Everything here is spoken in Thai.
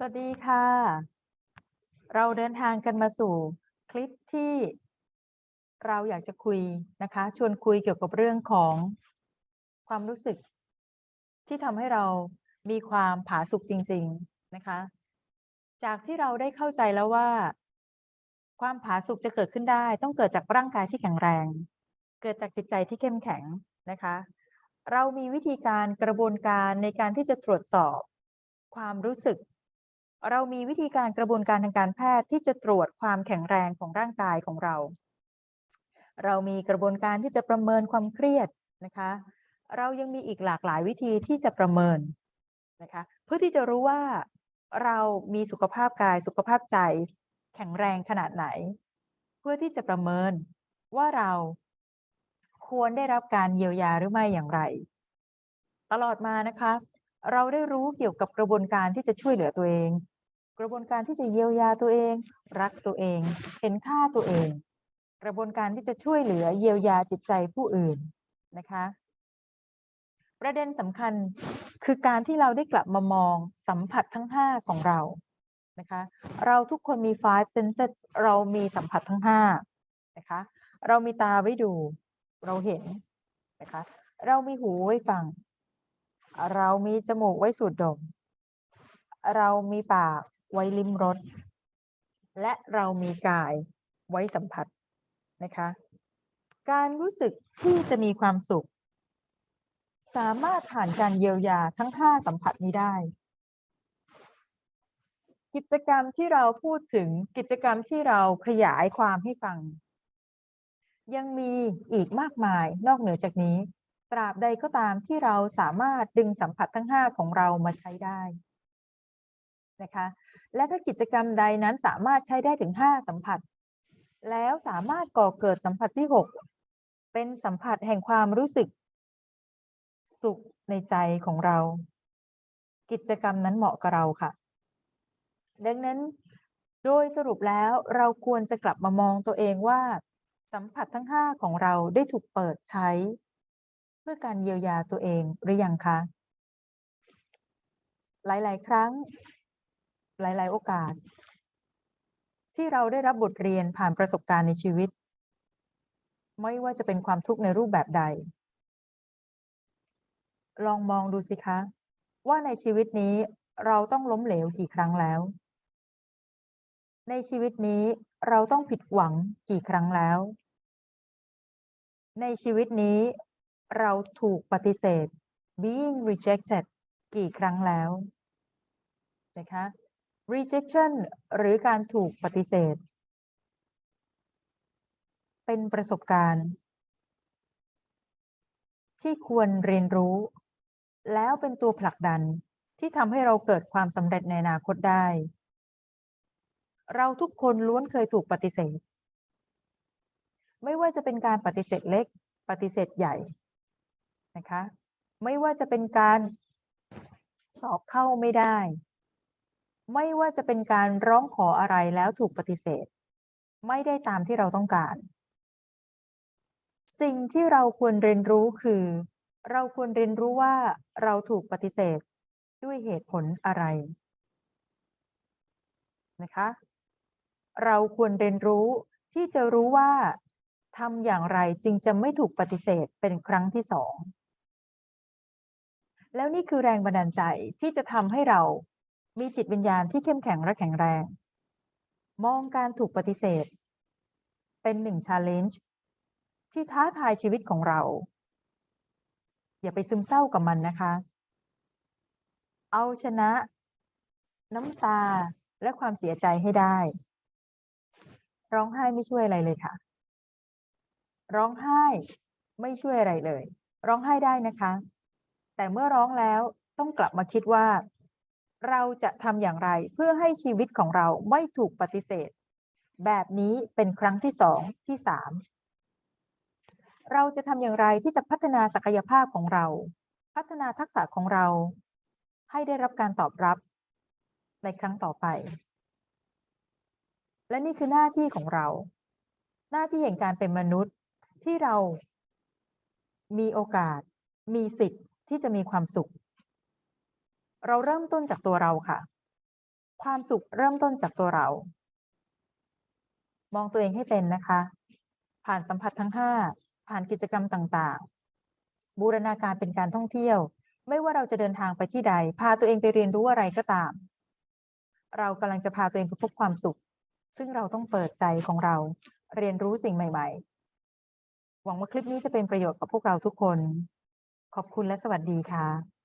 สวัสดีค่ะ เราเดินทางกันมาสู่คลิปที่เราอยากจะคุยนะคะ ชวนคุยเกี่ยวกับเรื่องของความรู้สึก ที่ทำให้เรามีความผาสุกจริง ๆนะคะ จากที่เราได้เข้าใจแล้วว่า ความผาสุกจะเกิดขึ้นได้ ต้องเกิดจากร่างกายที่แข็งแรง เกิดจากจิตใจที่เข้มแข็งนะคะ เรามีวิธีการกระบวนการในการที่จะตรวจสอบ ความรู้สึก เรามีวิธีการกระบวนการทางการแพทย์ที่จะตรวจความแข็งแรงของร่างกายของเรา เรามีกระบวนการที่จะประเมินความเครียดนะคะ เรายังมีอีกหลากหลายวิธีที่จะประเมินนะคะเพื่อที่จะรู้ว่าเรามีสุขภาพกายสุขภาพใจ แข็งแรงขนาดไหน เพื่อที่จะประเมินว่าเราควรได้รับการเยียวยาหรือไม่อย่างไร ตลอดมานะคะ เราได้รู้เกี่ยวกับกระบวนการที่จะช่วยเหลือตัวเอง กระบวนการที่จะเยียวยาตัวเอง รักตัวเอง เห็นค่าตัวเอง กระบวนการที่จะช่วยเหลือเยียวยาจิตใจผู้อื่นนะคะ ประเด็นสำคัญคือการที่เราได้กลับมามองสัมผัสทั้ง 5 ของเรานะคะเราทุกคนมี five senses เรามีสัมผัสทั้ง5นะคะเรามีตาไว้ดู เราเห็นนะคะเรามีหูไว้ฟัง เรามีจมูกไว้สูดดม เรามีปากไว้ลิ้มรส และเรามีกายไว้สัมผัสนะคะ การรู้สึกที่จะมีความสุข สามารถผ่านการเยียวยาทั้ง5สัมผัสนี้ได้ กิจกรรมที่เราพูดถึงกิจกรรมที่เราขยายความให้ฟัง ยังมีอีกมากมายนอกเหนือจากนี้ ตราบใดก็ตามที่เราสามารถดึงสัมผัสทั้ง 5 ของเรามาใช้ได้นะคะและถ้ากิจกรรมใดนั้นสามารถใช้ได้ถึง 5 สัมผัส แล้วสามารถก่อเกิดสัมผัสที่ 6 เป็นสัมผัสแห่งความรู้สึก สุขในใจของเรา กิจกรรมนั้นเหมาะกับเราค่ะ ดังนั้นโดยสรุปแล้วเราควรจะกลับมามองตัวเองว่า สัมผัสทั้ง 5 ของเราได้ถูกเปิดใช้ พื่อการเยียวยาตัวเองหรือยังคะ หลาย ๆ ครั้ง หลาย ๆ โอกาส ที่เราได้รับบทเรียนผ่านประสบการณ์ในชีวิต ไม่ว่าจะเป็นความทุกข์ในรูปแบบใด ลองมองดูสิคะ ว่าในชีวิตนี้เราต้องล้มเหลวกี่ครั้งแล้ว ในชีวิตนี้เราต้องผิดหวังกี่ครั้งแล้ว ในชีวิตนี้ เราถูกปฏิเสธ being rejected กี่ครั้งแล้วนะคะ rejection หรือการถูกปฏิเสธ เป็นประสบการณ์ ที่ควรเรียนรู้ แล้วเป็นตัวผลักดันที่ทำให้เราเกิดความสำเร็จในอนาคตได้ เราทุกคนล้วนเคยถูกปฏิเสธ ไม่ว่าจะเป็นการปฏิเสธเล็ก ปฏิเสธใหญ่ นะคะ ไม่ว่าจะเป็นการสอบเข้าไม่ได้ ไม่ว่าจะเป็นการร้องขออะไรแล้วถูกปฏิเสธ ไม่ได้ตามที่เราต้องการ สิ่งที่เราควรเรียนรู้คือ เราควรเรียนรู้ว่าเราถูกปฏิเสธด้วยเหตุผลอะไรนะคะ เราควรเรียนรู้ที่จะรู้ว่าทำอย่างไรจึงจะไม่ถูกปฏิเสธเป็นครั้งที่สอง แล้วนี่คือแรงบันดาลใจที่จะทำให้เรามีจิตวิญญาณที่เข้มแข็งและแข็งแรง มองการถูกปฏิเสธ เป็นหนึ่งชาเลนจ์ที่ท้าทายชีวิตของเรา อย่าไปซึมเศร้ากับมันนะคะ เอาชนะ น้ำตาและความเสียใจให้ได้ ร้องไห้ไม่ช่วยอะไรเลยค่ะ ร้องไห้ไม่ช่วยอะไรเลย ร้องไห้ได้นะคะ แต่เมื่อร้องแล้วต้องกลับมาคิดว่า เราจะทำอย่างไรเพื่อให้ชีวิตของเราไม่ถูกปฏิเสธ แบบนี้เป็นครั้งที่สองที่สามเราจะทำอย่างไรที่จะพัฒนาศักยภาพของเรา พัฒนาทักษะของเรา ให้ได้รับการตอบรับ ในครั้งต่อไป และนี่คือหน้าที่ของเรา หน้าที่แห่งการเป็นมนุษย์ที่เรามีโอกาส มีสิทธิ์ ที่จะมีความสุข เราเริ่มต้นจากตัวเราค่ะ ความสุขเริ่มต้นจากตัวเรา มองตัวเองให้เป็นนะคะ ผ่านสัมผัสทั้งห้าผ่านกิจกรรมต่างๆ บูรณาการเป็นการท่องเที่ยว ไม่ว่าเราจะเดินทางไปที่ใด พาตัวเองไปเรียนรู้อะไรก็ตาม เรากำลังจะพาตัวเองไปพบความสุข ซึ่งเราต้องเปิดใจของเราเรียนรู้สิ่งใหม่ ๆ หวังว่าคลิปนี้จะเป็นประโยชน์กับพวกเราทุกคน ขอบคุณและสวัสดีค่ะ